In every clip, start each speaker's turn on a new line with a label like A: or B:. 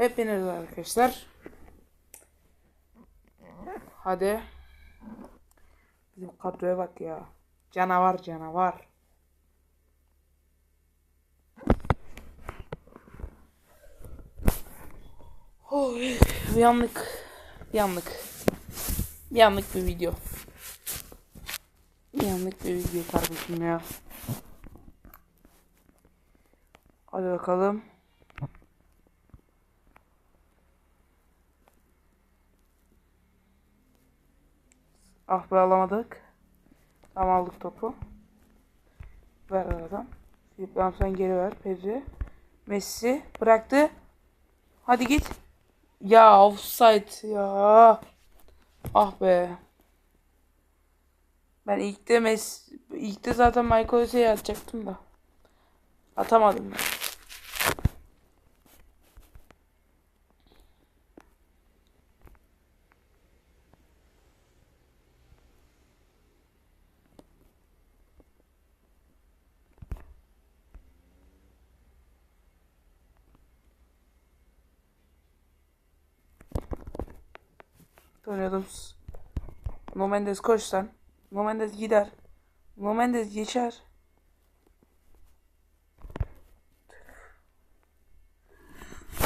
A: Hepiniz arkadaşlar. Hadi. Bizim kadroya bak ya. Canavar canavar. Oy, uyandık. Uyandık. Uyandık bir video. Uyandık bir video kardeşim ya. Hadi bakalım. Ah be alamadık. Tam aldık topu. Ver aradan. Yıpram sen geri ver. Pedri. Messi bıraktı. Hadi git. Ya offside ya. Ah be. Ben ilk de Messi, ilk de zaten Michael Ose'yi atacaktım da. Atamadım ben. Oynadım. No Mendes koş sen. No Mendes gider. No Mendes geçer.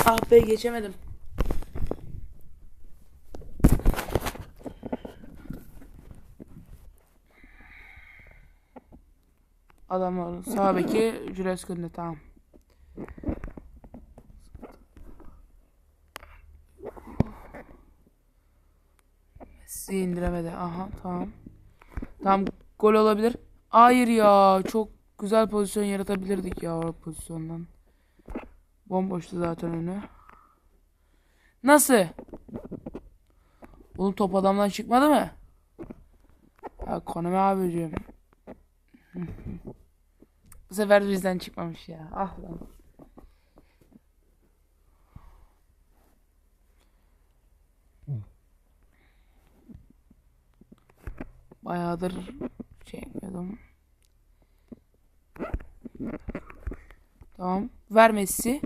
A: Ah be geçemedim. Adamların sağ beki Kounde tamam. Messi indiremedi. Aha tamam. Tamam gol olabilir. Hayır ya çok güzel pozisyon yaratabilirdik ya o pozisyondan. Bomboştu zaten önü. Nasıl? Oğlum top adamdan çıkmadı mı? Ya Konami abicim. Bu sefer bizden çıkmamış ya. Ah lan. Bayağıdır çekmiyordum. Tamam. Ver Messi.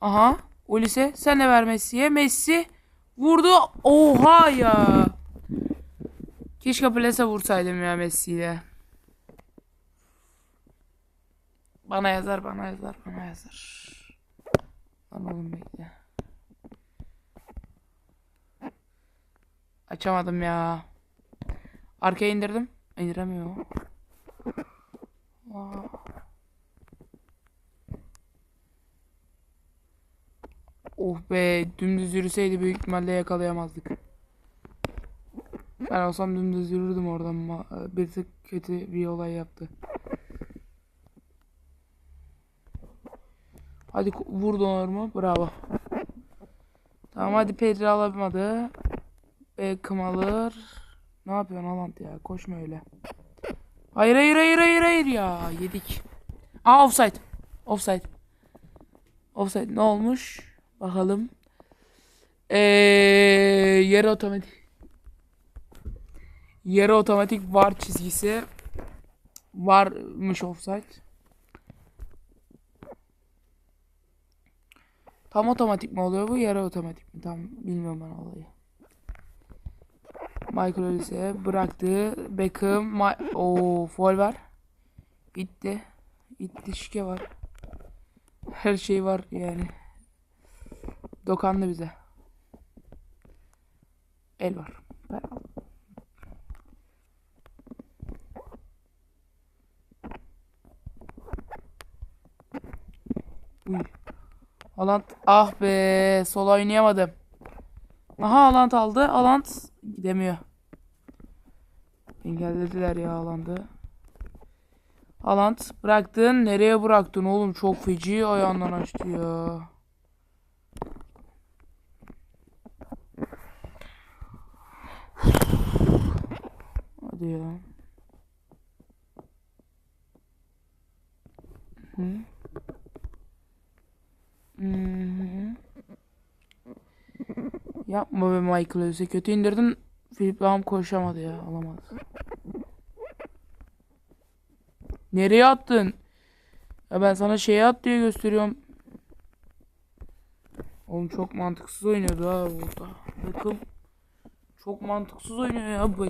A: Aha. Ulise sen de ver Messi'ye. Messi vurdu. Oha ya. Keşke plase vursaydım ya Messi'yle. Bana yazar, bana yazar, bana yazar. Lan oğlum bekle. Açamadım ya. Arkaya indirdim. İndiremiyor. Aa. Oh be dümdüz yürüseydi büyük ihtimalle yakalayamazdık. Ben olsam dümdüz yürürdüm oradan ama bir tık kötü bir olay yaptı. Hadi vur mu? Bravo. Tamam hadi Pedri alamadı. Beckham alır. Ne yapıyorsun Haaland ya? Koşma öyle. Hayır hayır hayır hayır hayır ya. Yedik. Aa offside. Offside. Offside ne olmuş? Bakalım. Ee, yarı otomatik. Yarı otomatik var çizgisi. Varmış offside. Tam otomatik mi oluyor bu? Yarı otomatik mi? Tam bilmiyorum ben olayı. Michael Olise bıraktı. Beckham. Ma Oo, foul var. Gitti. Gitti şike var. Her şey var yani. Dokandı bize. El var. Uy. Alant ah be sol oynayamadım. Aha Alant aldı. Alant gidemiyor. Engellediler ya Alant'ı. Alant bıraktın. Nereye bıraktın oğlum? Çok feci ayağından açtı ya. Hadi ya. Hı? Hı hı. Yapma be Michael Öse. Kötü indirdin. Philip Lahm koşamadı ya. Alamadı. Nereye attın? Ya ben sana şeye at diye gösteriyorum. Oğlum çok mantıksız oynuyordu ha burada. Beckham çok mantıksız oynuyor ya bu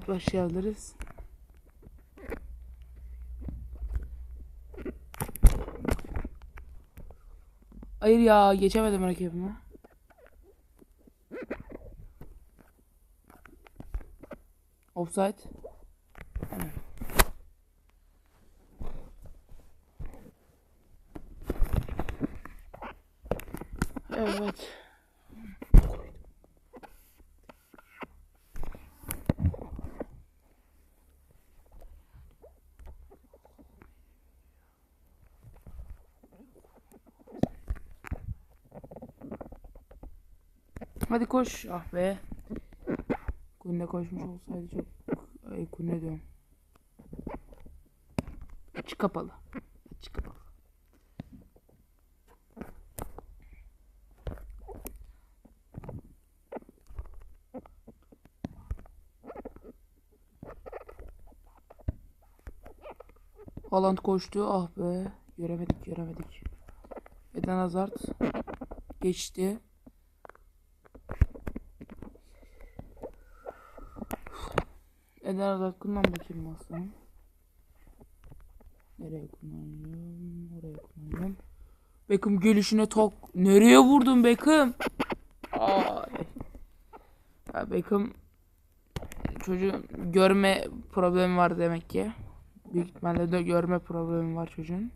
A: Evet başlayabiliriz. Hayır ya geçemedim rakibimi. Offside. Aynen. Evet. Hadi koş. Ah be. Kunde koşmuş olsaydı çok... Ay Kunde diyorum. Açık kapalı. Açık kapalı. Haaland koştu. Ah be. Göremedik göremedik. Eden Hazard geçti. Eder Hazard kullan bakayım aslında. Nereye kullanıyorum? Oraya kullanıyorum. Beckham gelişine tok. Nereye vurdun Beckham? Ay. Ya Beckham çocuğun görme problemi var demek ki. Büyük ihtimalle de görme problemi var çocuğun.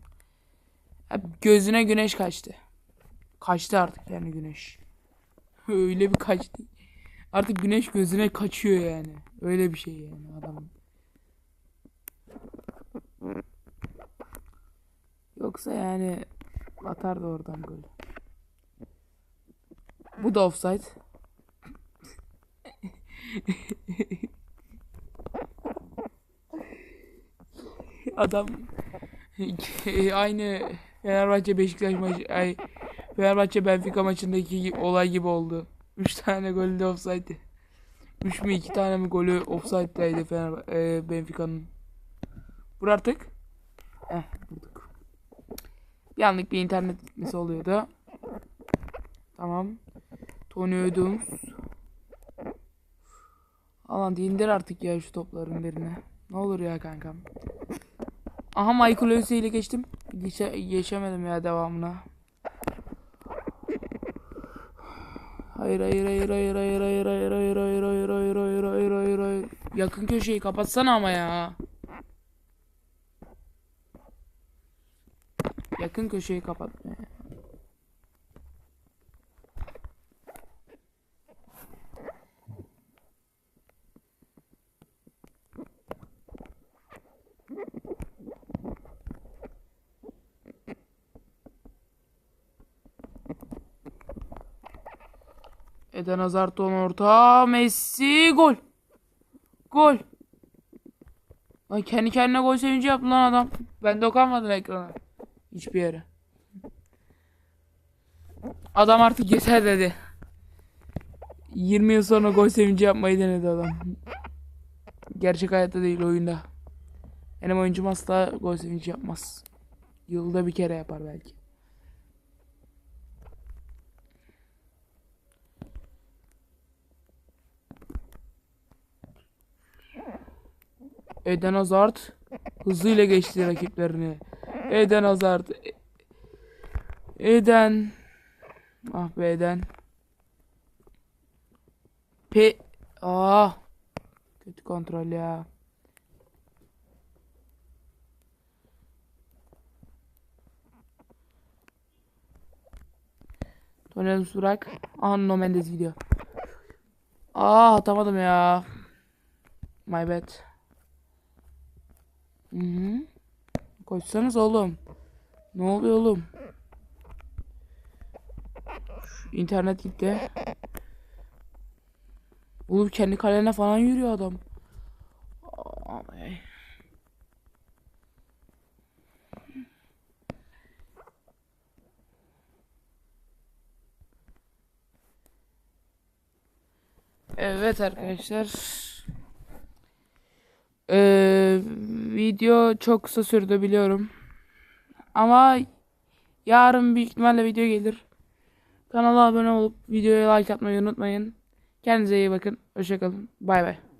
A: Ya gözüne güneş kaçtı. Kaçtı artık yani güneş. Öyle bir kaçtı. Artık güneş gözüne kaçıyor yani. Öyle bir şey yani adamın. Yoksa yani atardı oradan gol. Bu da offside. Adam aynı Fenerbahçe Beşiktaş maçı ay Fenerbahçe Benfica maçındaki olay gibi oldu. 3 tane golü de offside. 3 mü 2 tane mi golü offside'daydı Fener e, Benfica'nın. Vur artık. Eh vurduk. Bir anlık bir internet gitmesi oluyordu. Tamam. Tony Ödums. Alan indir artık ya şu topların birine. Ne olur ya kankam. Aha Michael Öse ile geçtim. Geçe geçemedim ya devamına. Hayır hayır hayır hayır hayır hayır hayır hayır hayır hayır hayır hayır hayır hayır hayır Yakın köşeyi kapatsana ama ya. Yakın köşeyi kapat. Eden Hazard on orta. Messi gol. Gol. Lan kendi kendine gol sevinci yaptı lan adam. Ben dokunmadım ekrana. Hiçbir yere. Adam artık yeter dedi. 20 yıl sonra gol sevinci yapmayı denedi adam. Gerçek hayatta değil oyunda. Benim oyuncum asla gol sevinci yapmaz. Yılda bir kere yapar belki. Eden Hazard hızıyla geçti rakiplerini. Eden Hazard. Eden. Ah be Eden. Pe Ah. Kötü kontrol ya. Tonelus bırak. Aha No Mendes gidiyor. Aa atamadım ya. My bad. Hı -hı. Koşsanız oğlum. Ne oluyor oğlum? Şu internet gitti. Oğlum kendi kalene falan yürüyor adam. Evet arkadaşlar. Ee, video çok kısa sürdü biliyorum. Ama yarın büyük ihtimalle video gelir. Kanala abone olup videoya like atmayı unutmayın. Kendinize iyi bakın. Hoşçakalın. Bay bay.